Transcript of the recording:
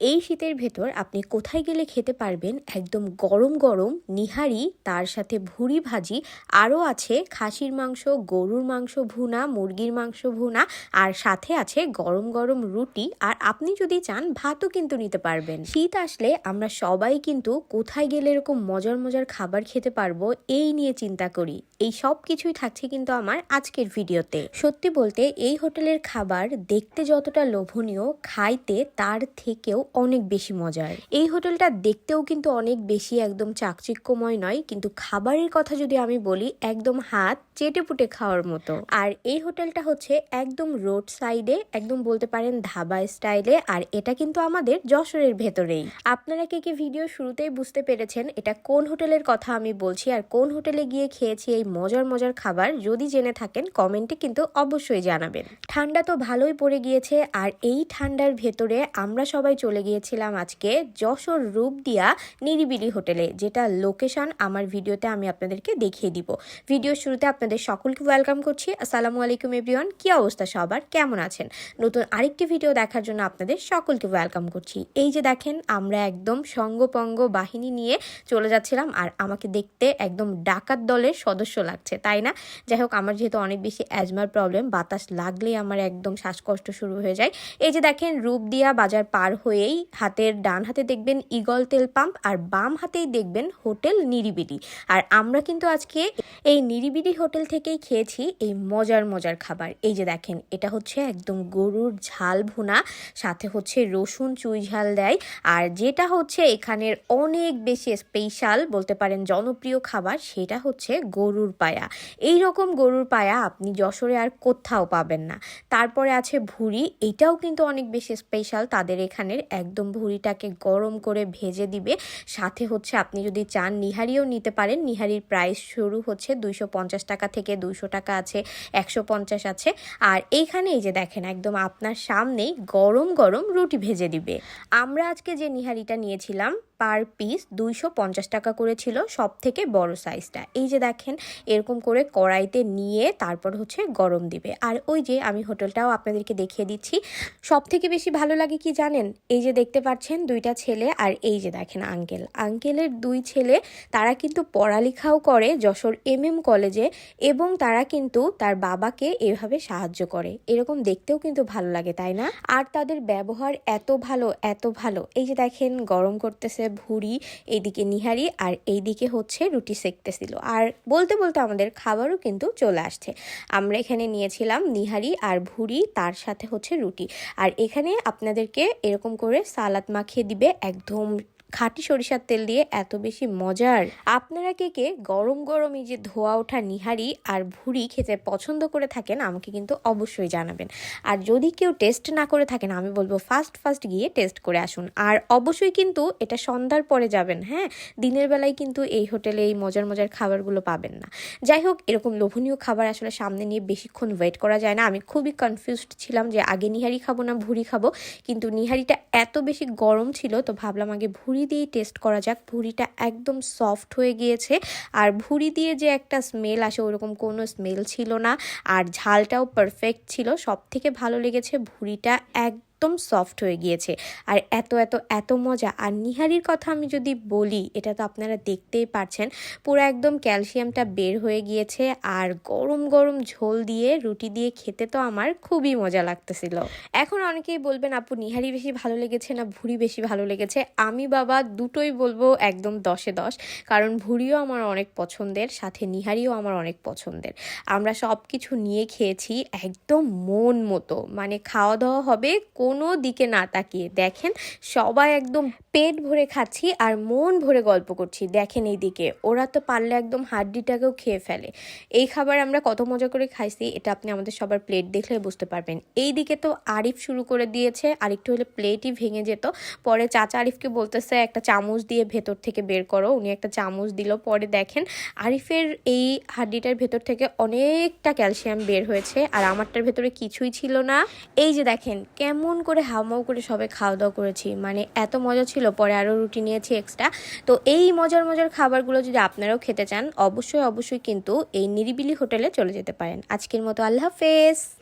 এই শীতের ভেতর আপনি কোথায় গেলে খেতে পারবেন একদম গরম গরম নিহারি, তার সাথে ভুড়ি ভাজি, আরও আছে খাসির মাংস, গরুর মাংস ভুনা, মুরগির মাংস ভুনা, আর সাথে আছে গরম গরম রুটি, আর আপনি যদি চান ভাতও কিন্তু নিতে পারবেন। শীত আসলে আমরা সবাই কিন্তু কোথায় গেলে এরকম মজার মজার খাবার খেতে পারব এই নিয়ে চিন্তা করি। এই সব কিছুই থাকছে কিন্তু আমার আজকের ভিডিওতে। সত্যি বলতে এই হোটেলের খাবার দেখতে যতটা লোভনীয়, খাইতে তার থেকেও অনেক বেশি মজার। এই হোটেলটা দেখতেও কিন্তু অনেক বেশি একদম চাকচিক্যময় নয়, কিন্তু খাবারের কথা যদি আমি বলি, একদম হাত চেটে পুটে খাওয়ার মতো। আর এই হোটেলটা হচ্ছে একদম রোড সাইডে, একদম বলতে পারেন ধাবা স্টাইলে, আর এটা কিন্তু আমাদের যশোরের ভেতরেই। আপনারা কে কি ভিডিও শুরুতেই বুঝতে পেরেছেন এটা কোন হোটেলের কথা আমি বলছি আর কোন হোটেলে গিয়ে খেয়েছি এই মজার মজার খাবার, যদি জেনে থাকেন কমেন্টে কিন্তু অবশ্যই জানাবেন। ঠান্ডা তো ভালোই পড়ে গিয়েছে, আর এই ঠান্ডার ভেতরে আমরা সবাই চলে গিয়েছিলাম আজকে যশোর রূপদিয়া নিরিবিলি হোটেলে, যেটা লোকেশন আমার ভিডিওতে আমি আপনাদেরকে দেখিয়ে দিব। ভিডিওর শুরুতে আপনাদের সকলকে ওয়েলকাম করছি। আসসালামু আলাইকুম এভরিওয়ান কি অবস্থা সবার? কেমন আছেন? নতুন আরেকটি ভিডিও দেখার জন্য আপনাদের সকলকে ওয়েলকাম করছি। এই যে দেখেন, আমরা একদম সঙ্গপঙ্গ বাহিনী নিয়ে চলে যাচ্ছিলাম, আর আমাকে দেখতে একদম ডাকাত দলের সদস্য লাগছে, তাই না? যাই হোক, আমার যেহেতু অনেক বেশি অ্যাজমার প্রবলেম বাতাস লাগলেই আমার একদম শ্বাসকষ্ট শুরু হয়ে যায়। এই যে দেখেন, রূপদিয়া বাজার পার হয়েই হাতের ডান হাতে দেখবেন ইগল তেল পাম্প আর বাম হাতেই দেখবেন হোটেল নিরিবিলি। আর আমরা কিন্তু আজকে এই নিরিবিলি হোটেল থেকেই খেয়েছি এই মজার মজার খাবার। এই যে দেখেন, এটা হচ্ছে একদম গরুর ঝাল ভুনা, সাথে হচ্ছে রসুন চুই ঝাল দেয়। আর যেটা হচ্ছে এখানের অনেক বেশি স্পেশাল বলতে পারেন জনপ্রিয় খাবার, সেটা হচ্ছে গরুর পায়া। এই রকম গরুর পায়া আপনি যশোরে আর কোথাও পাবেন না। তারপরে আছে ভুড়ি, এটাও কিন্তু অনেক বেশি স্পেশাল তাদের এখানের একদম ভুঁড়িটাকে গরম করে ভেজে দিবে। সাথে হচ্ছে আপনি যদি চান নিহারিও নিতে পারেন। নিহারির প্রাইস শুরু হচ্ছে দুইশো পঞ্চাশ টাকা থেকে দুইশো টাকা আছে, একশো পঞ্চাশ আছে। আর এইখানে এই যে দেখেন একদম আপনার সামনেই গরম গরম রুটি ভেজে দিবে। আমরা আজকে যে নিহারিটা নিয়েছিলাম পার পিস দুইশো পঞ্চাশ টাকা করে ছিল সব থেকে বড় সাইজটা। এই যে দেখেন, এরকম করে কড়াইতে নিয়ে তারপর হচ্ছে গরম দিবে। আর ওই যে আমি হোটেলটাও আপনাদেরকে দেখিয়ে দিচ্ছি সব থেকে বেশি ভালো লাগে কি জানেন? এই যে দেখতে পাচ্ছেন দুইটা ছেলে আর এই যে দেখেন আঙ্কেল। আঙ্কেলের দুই ছেলে, তারা কিন্তু পড়ালেখাও করে যশোর এম এম কলেজে এবং তারা কিন্তু তার বাবাকে এভাবে সাহায্য করে। এরকম দেখতেও কিন্তু ভালো লাগে, তাই না? আর তাদের ব্যবহার এত ভালো এত ভালো। এই যে দেখেন, গরম করতেছে ভুড়ি, এইদিকে নিহারি আর এইদিকে হচ্ছে রুটি সেকতেছিল। আর বলতে বলতে আমাদের খাবারও কিন্তু চলে আসছে। আমরা এখানে নিয়েছিলাম নিহারি আর ভুড়ি, তার সাথে হচ্ছে রুটি। আর এখানে আপনাদেরকে এরকম করে সালাদ মাখিয়ে দিবে একদম খাঁটি সরিষার তেল দিয়ে এত বেশি মজার। আপনারা কে কে গরম গরম এই যে ধোয়া ওঠা নিহারি আর ভুড়ি খেতে পছন্দ করে থাকেন আমাকে কিন্তু অবশ্যই জানাবেন। আর যদি কেউ টেস্ট না করে থাকেন, আমি বলব ফার্স্ট ফার্স্ট গিয়ে টেস্ট করে আসুন। আর অবশ্যই কিন্তু এটা সন্ধ্যার পরে যাবেন হ্যাঁ? দিনের বেলায় কিন্তু এই হোটেলে এই মজার মজার খাবারগুলো পাবেন না। যাই হোক, এরকম লোভনীয় খাবার আসলে সামনে নিয়ে বেশিক্ষণ ওয়েট করা যায় না। আমি খুবই কনফিউজড ছিলাম যে আগে নিহারি খাব না ভুড়ি খাব? কিন্তু নিহারিটা এত বেশি গরম ছিল, তো ভাবলাম আগে ভুড়ি দিয়েই টেস্ট করা যাক। ভুঁড়িটা একদম সফট হয়ে গিয়েছে আর ভুঁড়ি দিয়ে যে একটা স্মেল আসে ওরকম কোনো স্মেল ছিল না। আর ঝালটাও পারফেক্ট ছিল। সব থেকে ভালো লেগেছে ভুঁড়িটা এক একদম সফট হয়ে গিয়েছে। আর এত এত এত মজা। আর নিহারির কথা আমি যদি বলি, এটা তো আপনারা দেখতেই পারছেন, পুরো একদম ক্যালসিয়ামটা বের হয়ে গিয়েছে আর গরম গরম ঝোল দিয়ে, রুটি দিয়ে খেতে তো আমার খুবই মজা লাগতেছিল। এখন অনেকেই বলবেন, আপু, নিহারি বেশি ভালো লেগেছে না ভুড়ি বেশি ভালো লেগেছে? আমি বাবা দুটোই বলব একদম দশে দশ, কারণ ভুড়িও আমার অনেক পছন্দের, সাথে নিহারিও আমার অনেক পছন্দের। আমরা সব কিছু নিয়ে খেয়েছি একদম মন মতো। মানে খাওয়া দাওয়া হবে কোনো দিকে না তাকিয়ে দেখেন সবাই একদম পেট ভরে খাচ্ছি আর মন ভরে গল্প করছি, দেখেন এই দিকে ওরা তো পারলে একদম হাড্ডিটাকেও খেয়ে ফেলে। এই খাবার আমরা কত মজা করে খাইছি, এটা আপনি আমাদের সবার প্লেট দেখলে বুঝতে পারবেন। এই দিকে তো আরিফ শুরু করে দিয়েছে, আর একটু হলে প্লেটই ভেঙে যেত। পরে চাচা আরিফকে বলতেছে, একটা চামচ দিয়ে ভেতর থেকে বের করো। উনি একটা চামচ দিল। পরে দেখেন আরিফের এই হাড্ডিটার ভেতর থেকে অনেকটা ক্যালসিয়াম বের হয়েছে, আর আমারটার ভেতরে কিছুই ছিল না। এই যে দেখেন, কেমন করে হাউমাউ করে সবাই খাওয়া দাওয়া করেছি। মানে এত মজা ছিল, পরে আরও রুটি নিয়েছি এক্সট্রা তো এই মজার মজার খাবারগুলো যদি আপনারাও খেতে চান, অবশ্যই অবশ্যই কিন্তু এই নিরিবিলি হোটেলে চলে যেতে পারেন। আজকের মতো আল্লাহ হাফেজ।